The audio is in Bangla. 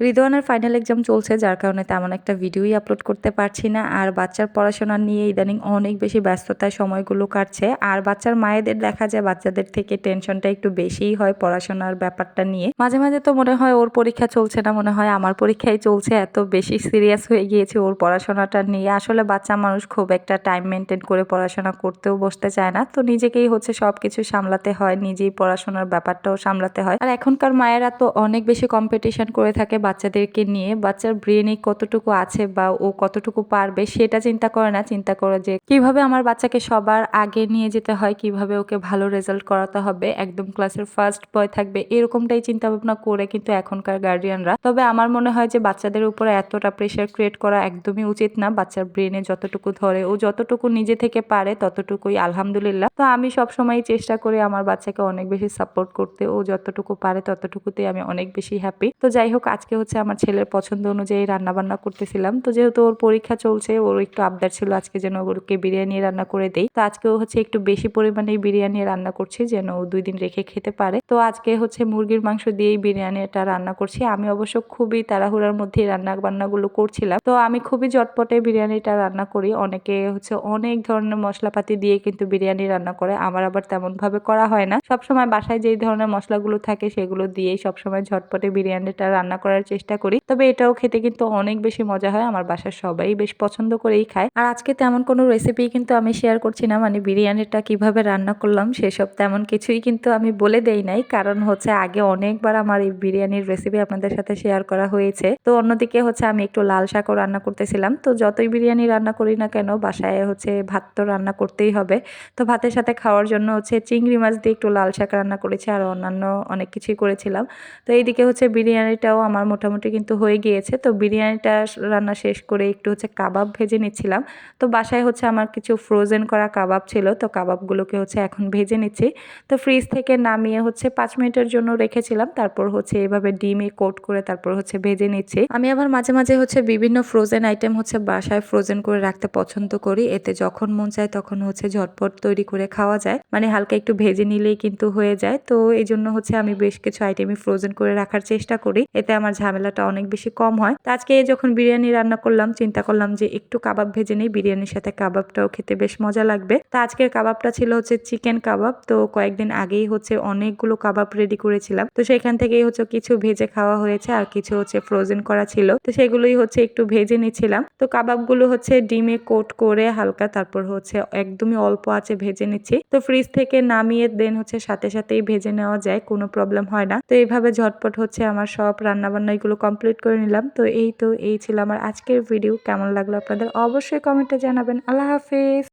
রিদওয়ানের ফাইনাল এক্সাম চলছে, যার কারণে তেমন একটা ভিডিওই আপলোড করতে পারছি না। আর বাচ্চার পড়াশোনা নিয়ে ইদানিং অনেক বেশি ব্যস্ততায় সময়গুলো কাটছে। আর বাচ্চার মায়েদের দেখা যায়, বাচ্চাদের থেকে টেনশনটা একটু বেশিই হয় পড়াশোনার ব্যাপারটা নিয়ে। মাঝে মাঝে তো মনে হয় ওর পরীক্ষা চলছে না, মনে হয় আমার পরীক্ষাই চলছে, এত বেশি সিরিয়াস হয়ে গিয়েছে ওর পড়াশোনাটা নিয়ে। আসলে বাচ্চা মানুষ খুব একটা টাইম মেনটেন করে পড়াশোনা করতেও বসতে চায় না। তো নিজেকেই হচ্ছে সব কিছু সামলাতে হয়, নিজেই পড়াশোনার ব্যাপারটাও সামলাতে হয়। আর এখনকার মায়েরা তো অনেক বেশি কম্পিটিশন করে থাকে বাচ্চাদেরকে নিয়ে, বাচ্চার ব্রেনে কতটুকু আছে বা ও কতটুকু পারবে সেটা চিন্তা করে না। চিন্তা করে যে কীভাবে আমার বাচ্চাকে সবার আগে নিয়ে যেতে হয়, কীভাবে ওকে ভালো রেজাল্ট করাতে হবে। একদম ক্লাসের ফার্স্ট বয় থাকবে, এরকমটাই চিন্তা ভাবনা করে কিন্তু এখনকার গার্ডিয়ানরা তবে আমার মনে হয় যে বাচ্চাদের উপরে এতটা প্রেশার ক্রিয়েট করা একদমই উচিত না। বাচ্চার ব্রেনে যতটুকু ধরে, ও যতটুকু নিজে থেকে পারে ততটুকুই আলহামদুলিল্লাহ। তো আমি সবসময় চেষ্টা করি আমার বাচ্চাকে অনেক বেশি সাপোর্ট করতে। ও যতটুকু পারে ততটুকুতেই আমি অনেক বেশি হ্যাপি তো যাই হোক, আজকে হচ্ছে আমার ছেলের পছন্দ অনুযায়ী রান্না বান্না করতেছিলাম। তো যেহেতু ওর পরীক্ষা চলছে, ওর একটু আবদার ছিল আজকে যেন ওকে বিরিয়ানি রান্না করে দেই। তো আজকেও হচ্ছে একটু বেশি পরিমাণে বিরিয়ানি রান্না করছি, যেন ও দুই দিন রেখে খেতে পারে। তো আজকে হচ্ছে মুরগির মাংস দিয়েই বিরিয়ানিটা রান্না করছি। আমি অবশ্য খুবই তাড়াহুড়ার মধ্যে রান্না বান্নাগুলো করছিলাম। তো আমি খুবই জটপটে বিরিয়ানিটা রান্না করি। অনেকে হচ্ছে অনেক ধরনের মশলাপাতি দিয়ে কিন্তু বিরিয়ানি রান্না করে। আমার আবার তেমন ভাবে করা হয় না। সবসময় বাসায় যেই ধরনের মশলাগুলো থাকে, সেগুলো দিয়েই সবসময় ঝটপটে বিরিয়ানিটা রান্না করার চেষ্টা করি। তবে এটাও খেতে কিন্তু অনেক বেশি মজা হয়। আমার বাসার সবাই বেশ পছন্দ করেই খায়। আর আজকে তেমন কোনো রেসিপি কিন্তু আমি শেয়ার করছি না। মানে বিরিয়ানিটা কীভাবে রান্না করলাম সেসব তেমন কিছুই কিন্তু আমি বলে দেই নাই। কারণ হচ্ছে আগে অনেকবার আমার এই বিরিয়ানির রেসিপি আপনাদের সাথে শেয়ার করা হয়েছে। তো অন্যদিকে হচ্ছে আমি একটু লাল শাকও রান্না করতেছিলাম। তো যতই বিরিয়ানি রান্না করি না কেন বাসায় হচ্ছে ভাত তো রান্না করতেই হবে। তো ভাতের সাথে খাওয়ার জন্য হচ্ছে চিংড়ি মাছ দিয়ে একটু লাল শাক রান্না করেছি। আর অন্যান্য অনেক কিছুই করেছিলাম। তো এইদিকে হচ্ছে বিরিয়ানিটাও আমার মোটামুটি কিন্তু হয়ে গিয়েছে। তো বিরিয়ানিটা রান্না শেষ করে একটু হচ্ছে কাবাব ভেজে নিচ্ছিলাম। তো বাসায় হচ্ছে আমার কিছু ফ্রোজেন করা কাবাব ছিল। তো কাবাবগুলোকে হচ্ছে এখন ভেজে নিচ্ছি। তো ফ্রিজ থেকে নামিয়ে হচ্ছে পাঁচ মিনিটের জন্য রেখেছিলাম। তারপর হচ্ছে এভাবে ডিমে কোট করে তারপর হচ্ছে ভেজে নিচ্ছি। আমি আবার মাঝে মাঝে হচ্ছে বিভিন্ন ফ্রোজেন আইটেম হচ্ছে বাসায় ফ্রোজেন করে রাখতে পছন্দ করি। এতে যখন মন চায় তখন হচ্ছে ঝটপট তৈরি করে খাওয়া যায়। মানে হালকা একটু ভেজে নিলেই কিন্তু হয়ে যায়। তো এই জন্য হচ্ছে আমি বেশ কিছু আইটেমই ফ্রোজেন করে রাখার চেষ্টা করি। এতে আমার ঝামেলাটা অনেক বেশি কম হয়। তো আজকে যখন বিরিয়ানি রান্না করলাম, চিন্তা করলাম যে একটু কাবাব ভেজে নিই, বিরিয়ানির সাথে কাবাবটাও খেতে বেশ মজা লাগবে। তো আজকের কাবাবটা ছিল হচ্ছে চিকেন কাবাব। তো কয়েকদিন আগেই হচ্ছে অনেকগুলো কাবাব রেডি করেছিলাম। তো সেখান থেকেই হচ্ছে কিছু ভেজে খাওয়া হয়েছে আর কিছু হচ্ছে ফ্রোজেন করা ছিল। তো সেগুলোই হচ্ছে একটু ভেজে নিচ্ছিলাম। তো কাবাবগুলো হচ্ছে ডিমে কোট করে হালকা তারপর হচ্ছে একদমই অল্প আছে ভেজে নিচ্ছি। তো ফ্রিজ থেকে নামিয়ে দেন হচ্ছে সাথে সাথেই ভেজে নেওয়া যায়, কোনো প্রবলেম হয় না। তো এইভাবে ঝটপট হচ্ছে আমার সব রান্না বান্না কমপ্লিট করে নিলাম। তো এই তো, এই ছিল আমার আজকের ভিডিও কেমন লাগল আপনাদের? অবশ্যই কমেন্টে জানাবেন। আল্লাহ হাফেজ!